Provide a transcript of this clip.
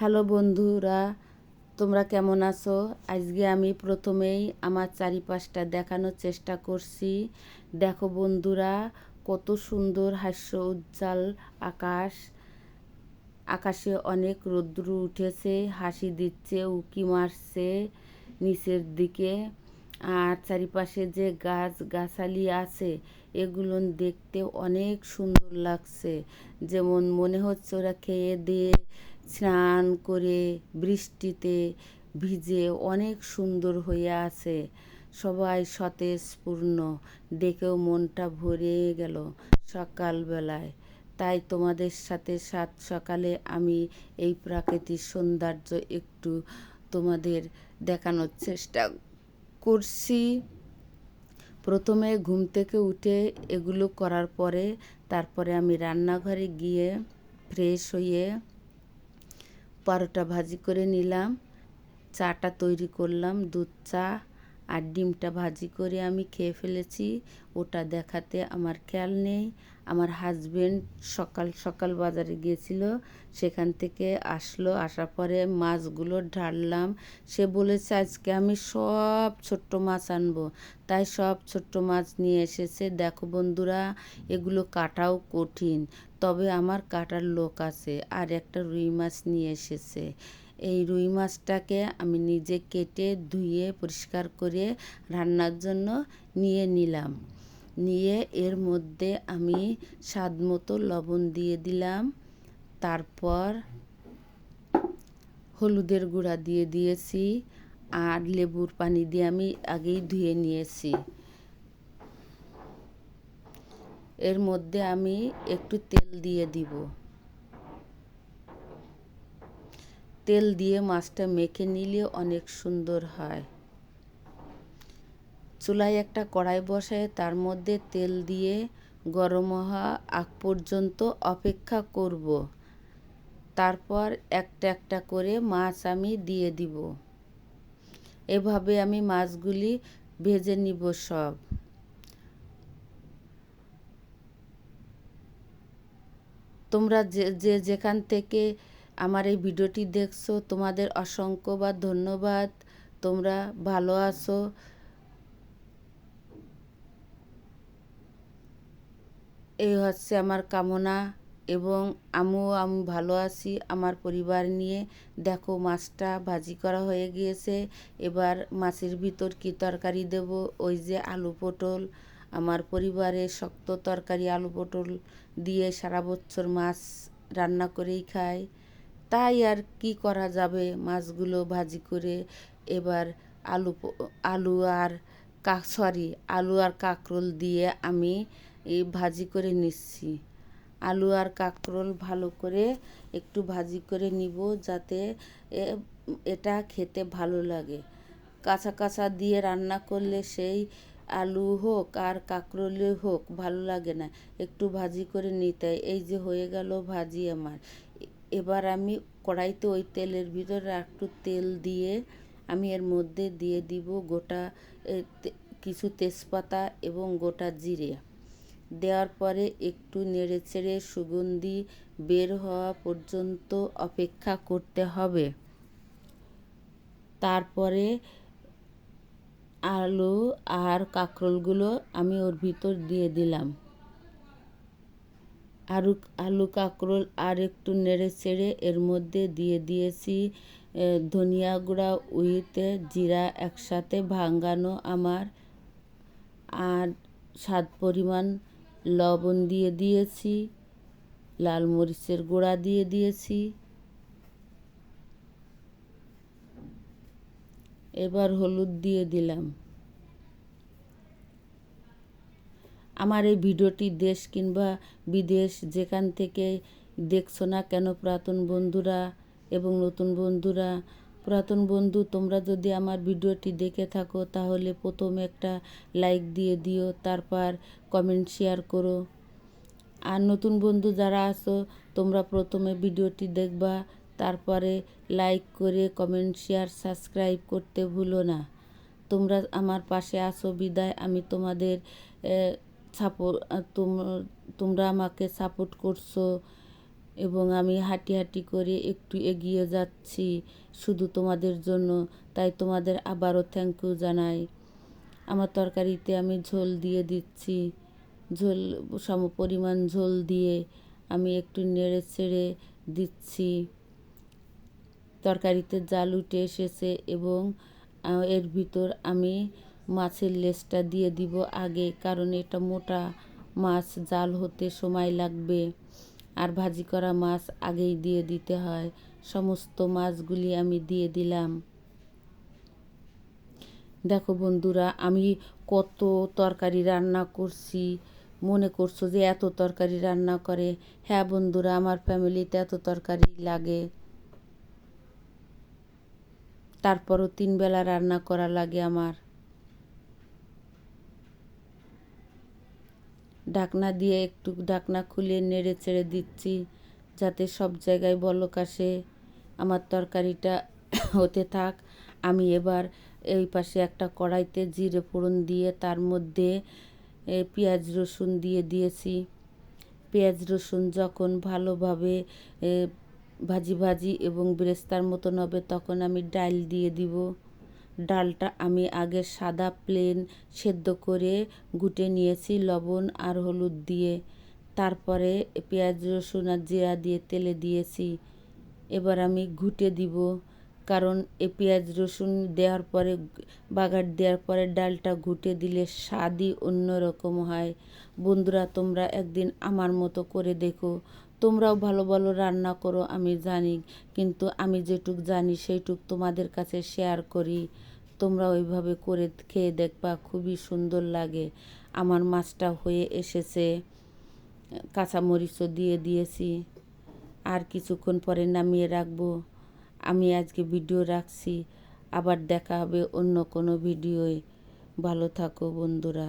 Hello বন্ধুরা, তোমরা কেমন আছো? আজকে আমি প্রথমেই আমার চারিপাশটা দেখানোর চেষ্টা করছি। দেখো বন্ধুরা, কত সুন্দর হাস্য উজ্জ্বল আকাশ। আকাশে অনেক রৌদ্র উঠেছে, হাসি দিচ্ছে, উকি মারছে নিচের দিকে। আর চারিপাশে যে গাছ গাছালি আছে, এগুলো দেখতে অনেক সুন্দর লাগছে। যেমন মনে হচ্ছে ওরা খেয়ে দিয়ে স্নান করে বৃষ্টিতে ভিজে অনেক সুন্দর হয়ে আছে। সবাই সতেজপূর্ণ। দেখেও মনটা ভরে গেল সকালবেলায়। তাই তোমাদের সাথে সাত সকালে আমি এই প্রাকৃতিক সৌন্দর্য একটু তোমাদের দেখানোর চেষ্টা করছি। প্রথমে ঘুম থেকে উঠে এগুলো করার পরে তারপরে আমি রান্নাঘরে গিয়ে ফ্রেশ হয়ে পরোটা ভাজি করে নিলাম। চাটা তৈরি করলাম দুধ চা আর ডিমটা ভাজি করে আমি খেয়ে ফেলেছি। ওটা দেখাতে আমার খেয়াল নেই। আমার হাজবেন্ড সকাল সকাল বাজারে গিয়েছিল, সেখান থেকে আসলো। আসার পরে মাছগুলো ঢাললাম। সে বলেছে, আজকে আমি সব ছোট্ট মাছ আনব। তাই সব ছোট্ট মাছ নিয়ে এসেছে। দেখো বন্ধুরা, এগুলো কাটাও কঠিন, তবে আমার কাটার লোক আছে। আর একটা রুই মাছ নিয়ে এসেছে। এই রুই মাছটাকে আমি নিজে কেটে ধুয়ে পরিষ্কার করে রান্নার জন্য নিয়ে নিলাম। নিয়ে এর মধ্যে আমি স্বাদ মতো লবণ দিয়ে দিলাম। তারপর হলুদের গুঁড়া দিয়ে দিয়েছি আর লেবুর পানি দিয়ে আমি আগেই ধুয়ে নিয়েছি। এর মধ্যে আমি একটু তেল দিয়ে দিব। তেল দিয়ে মাছটা মেখে নিলে অনেক সুন্দর হয়। চুলায় একটা কড়াই বসায়, তার মধ্যে তেল দিয়ে গরম হওয়া আগ পর্যন্ত অপেক্ষা করব। তারপর একটা একটা করে মাছ আমি দিয়ে দিব। এভাবে আমি মাছগুলি ভেজে নিব সব। তোমরা যে যে যেখান থেকে আমার এই ভিডিওটি দেখছ, তোমাদের অসংখ্য বা ধন্যবাদ। তোমরা ভালো আছো। এই হচ্ছে আমার কামনা এবং আমিও আমি, ভালো আছি আমার পরিবার নিয়ে। দেখো মাছটা ভাজি করা হয়ে গিয়েছে। এবার মাছের ভিতর কি তরকারি দেব? ওই যে আলু পটল। আমার পরিবারে শক্ত তরকারি আলু পটল দিয়ে সারা বছর মাছ রান্না করেই খায়। তাই আর কি করা যাবে? মাছগুলো ভাজি করে এবার আলু আলু আর কাক সরি, আলু আর কাঁকরোল দিয়ে আমি এই ভাজি করে নিচ্ছি। আলু আর কাঁকরোল ভালো করে একটু ভাজি করে নিব যাতে এটা খেতে ভালো লাগে। কাঁচা কাঁচা দিয়ে রান্না করলে সেই আলু হোক আর কাঁকরোলে হোক ভালো লাগে না। একটু ভাজি করে নিতে এই যে হয়ে গেল ভাজি আমার। এবার আমি কড়াইতে ওই তেলের ভিতরে একটু তেল দিয়ে আমি এর মধ্যে দিয়ে দিব গোটা কিছু তেজপাতা এবং গোটা জিরে। দেওয়ার পরে একটু নেড়ে চেড়ে সুগন্ধি বের হওয়া পর্যন্ত অপেক্ষা করতে হবে। তারপরে আলু আর কাঁকরোলগুলো আমি ওর ভিতর দিয়ে দিলাম। আলু আলু কাঁকরোল আর একটু নেড়ে চেড়ে এর মধ্যে দিয়ে দিয়েছি ধনিয়া গুঁড়া উইতে জিরা একসাথে ভাঙ্গানো আমার আর স্বাদ পরিমাণ লবণ দিয়ে দিয়েছি, লাল মরিচের গুঁড়া দিয়ে দিয়েছি। এবার হলুদ দিয়ে দিলাম। আমার এই ভিডিওটি দেশ কিংবা বিদেশ যেখান থেকে দেখছ না কেন, পুরাতন বন্ধুরা এবং নতুন বন্ধুরা, পুরাতন বন্ধু, তোমরা যদি আমার ভিডিওটি দেখে থাকো, তাহলে প্রথমে একটা লাইক দিয়ে দিও, তারপর কমেন্ট শেয়ার করো। আর নতুন বন্ধু যারা আছো, তোমরা প্রথমে ভিডিওটি দেখবা, তারপরে লাইক করে কমেন্ট শেয়ার সাবস্ক্রাইব করতে ভুলো না। তোমরা আমার পাশে আসো বিদায়। আমি তোমাদের সাপোর্ট তোমরা আমাকে সাপোর্ট করছ এবং আমি হাঁটি হাঁটি করে একটু এগিয়ে যাচ্ছি শুধু তোমাদের জন্য, তাই তোমাদের আবারও থ্যাংক ইউ জানাই। আমার তরকারিতে আমি ঝোল দিয়ে দিচ্ছি, ঝোল সম পরিমাণ ঝোল দিয়ে আমি একটু নেড়ে ছেড়ে দিচ্ছি। তরকারিতে জাল উঠে এসেছে এবং এর ভিতর আমি মাছের লেজটা দিয়ে দিব আগে, কারণ এটা মোটা মাছ, জাল হতে সময় লাগবে। আর ভাজি করা মাছ আগেই দিয়ে দিতে হয়। সমস্ত মাছগুলি আমি দিয়ে দিলাম। দেখো বন্ধুরা, আমি কত তরকারি রান্না করছি। মনে করছ যে এত তরকারি রান্না করে? হ্যাঁ বন্ধুরা, আমার ফ্যামিলিতে এত তরকারি লাগে। তারপরও তিন বেলা রান্না করা লাগে আমার। ঢাকনা দিয়ে একটু ঢাকনা খুলে নেড়ে ছেড়ে দিচ্ছি, যাতে সব জায়গায় বলক আসে। আমার তরকারিটা হতে থাক, আমি এবার এই পাশে একটা কড়াইতে জিরে ফোড়ন দিয়ে তার মধ্যে পেঁয়াজ রসুন দিয়ে দিয়েছি। পেঁয়াজ রসুন যখন ভালোভাবে ভাজি ভাজি এবং ব্রেস্তার মতন হবে, তখন আমি ডাল দিয়ে দিব। ডালটা আমি আগে সাদা প্লেন সেদ্ধ করে গুটে নিয়েছি, লবণ আর হলুদ দিয়ে। তারপরে পেঁয়াজ, রসুন আর জিরা দিয়ে তেলে দিয়েছি। এবার আমি ঘুটে দিব। কারণ এ পেঁয়াজ রসুন দেওয়ার পরে, বাগার দেওয়ার পরে ডালটা ঘুটে দিলে স্বাদই অন্যরকম হয়। বন্ধুরা, তোমরা একদিন আমার মতো করে দেখো। তোমরাও ভালো ভালো রান্না করো, আমি জানি। কিন্তু আমি যেটুক জানি, সেইটুক তোমাদের কাছে শেয়ার করি। তোমরা ওইভাবে করে খেয়ে দেখবা, খুবই সুন্দর লাগে। আমার মাছটা হয়ে এসেছে। কাঁচামরিচও দিয়ে দিয়েছি। আর কিছুক্ষণ পরে নামিয়ে রাখব। আমি আজকে ভিডিও রাখছি। আবার দেখা হবে অন্য কোনো ভিডিওয় ভালো থাকো বন্ধুরা।